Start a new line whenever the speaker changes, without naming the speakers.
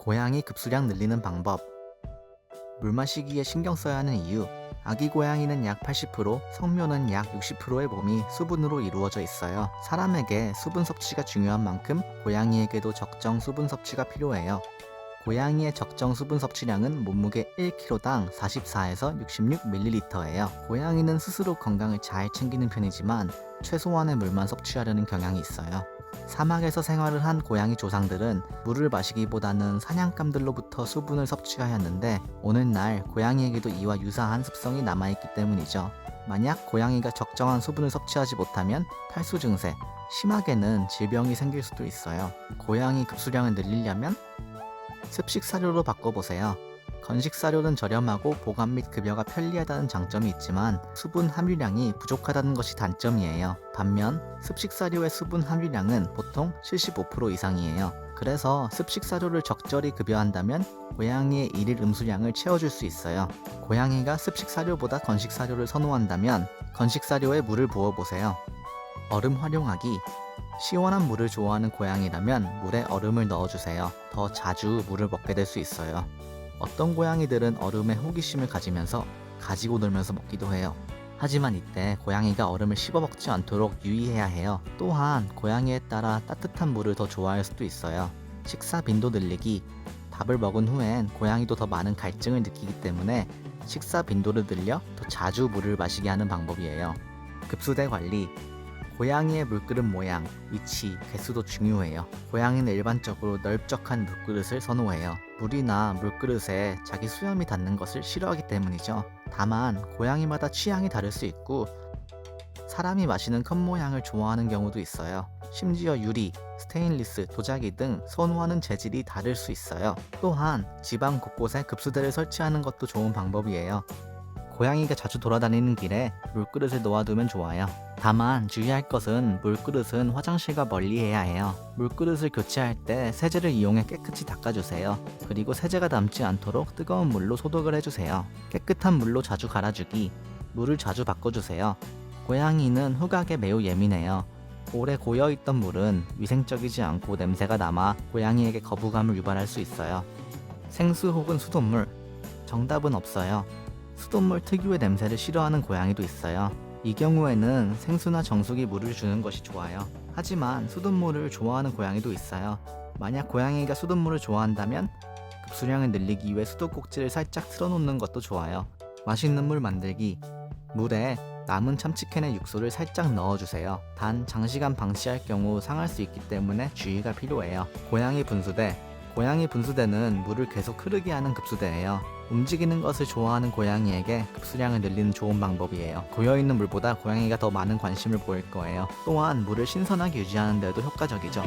고양이 급수량 늘리는 방법. 물 마시기에 신경 써야 하는 이유. 아기 고양이는 약 80%, 성묘는 약 60%의 몸이 수분으로 이루어져 있어요. 사람에게 수분 섭취가 중요한 만큼 고양이에게도 적정 수분 섭취가 필요해요. 고양이의 적정 수분 섭취량은 몸무게 1kg당 44에서 66ml예요. 고양이는 스스로 건강을 잘 챙기는 편이지만 최소한의 물만 섭취하려는 경향이 있어요. 사막에서 생활을 한 고양이 조상들은 물을 마시기보다는 사냥감들로부터 수분을 섭취하였는데 오늘날 고양이에게도 이와 유사한 습성이 남아있기 때문이죠. 만약 고양이가 적정한 수분을 섭취하지 못하면 탈수 증세, 심하게는 질병이 생길 수도 있어요. 고양이 급수량을 늘리려면 습식 사료로 바꿔보세요. 건식 사료는 저렴하고 보관 및 급여가 편리하다는 장점이 있지만 수분 함유량이 부족하다는 것이 단점이에요. 반면 습식 사료의 수분 함유량은 보통 75% 이상이에요. 그래서 습식 사료를 적절히 급여한다면 고양이의 일일 음수량을 채워줄 수 있어요. 고양이가 습식 사료보다 건식 사료를 선호한다면 건식 사료에 물을 부어보세요. 얼음 활용하기 시원한 물을 좋아하는 고양이라면 물에 얼음을 넣어주세요. 더 자주 물을 먹게 될 수 있어요. 어떤 고양이들은 얼음에 호기심을 가지면서 가지고 놀면서 먹기도 해요. 하지만 이때 고양이가 얼음을 씹어 먹지 않도록 유의해야 해요. 또한 고양이에 따라 따뜻한 물을 더 좋아할 수도 있어요. 식사 빈도 늘리기 밥을 먹은 후엔 고양이도 더 많은 갈증을 느끼기 때문에 식사 빈도를 늘려 더 자주 물을 마시게 하는 방법이에요. 급수대 관리 고양이의 물그릇 모양, 위치, 개수도 중요해요. 고양이는 일반적으로 넓적한 물그릇을 선호해요. 물이나 물그릇에 자기 수염이 닿는 것을 싫어하기 때문이죠. 다만 고양이마다 취향이 다를 수 있고 사람이 마시는 컵 모양을 좋아하는 경우도 있어요. 심지어 유리, 스테인리스, 도자기 등 선호하는 재질이 다를 수 있어요. 또한 집안 곳곳에 급수대를 설치하는 것도 좋은 방법이에요. 고양이가 자주 돌아다니는 길에 물그릇을 놓아두면 좋아요. 다만 주의할 것은 물그릇은 화장실과 멀리해야 해요. 물그릇을 교체할 때 세제를 이용해 깨끗이 닦아주세요. 그리고 세제가 남지 않도록 뜨거운 물로 소독을 해주세요. 깨끗한 물로 자주 갈아주기, 물을 자주 바꿔주세요. 고양이는 후각에 매우 예민해요. 오래 고여있던 물은 위생적이지 않고 냄새가 남아 고양이에게 거부감을 유발할 수 있어요. 생수 혹은 수돗물. 정답은 없어요. 수돗물 특유의 냄새를 싫어하는 고양이도 있어요. 이 경우에는 생수나 정수기 물을 주는 것이 좋아요. 하지만 수돗물을 좋아하는 고양이도 있어요. 만약 고양이가 수돗물을 좋아한다면 급수량을 늘리기 위해 수도꼭지를 살짝 틀어놓는 것도 좋아요. 맛있는 물 만들기. 물에 남은 참치캔의 육수를 살짝 넣어주세요. 단 장시간 방치할 경우 상할 수 있기 때문에 주의가 필요해요. 고양이 분수대. 고양이 분수대는 물을 계속 흐르게 하는 급수대예요. 움직이는 것을 좋아하는 고양이에게 급수량을 늘리는 좋은 방법이에요. 고여있는 물보다 고양이가 더 많은 관심을 보일 거예요. 또한 물을 신선하게 유지하는 데도 효과적이죠.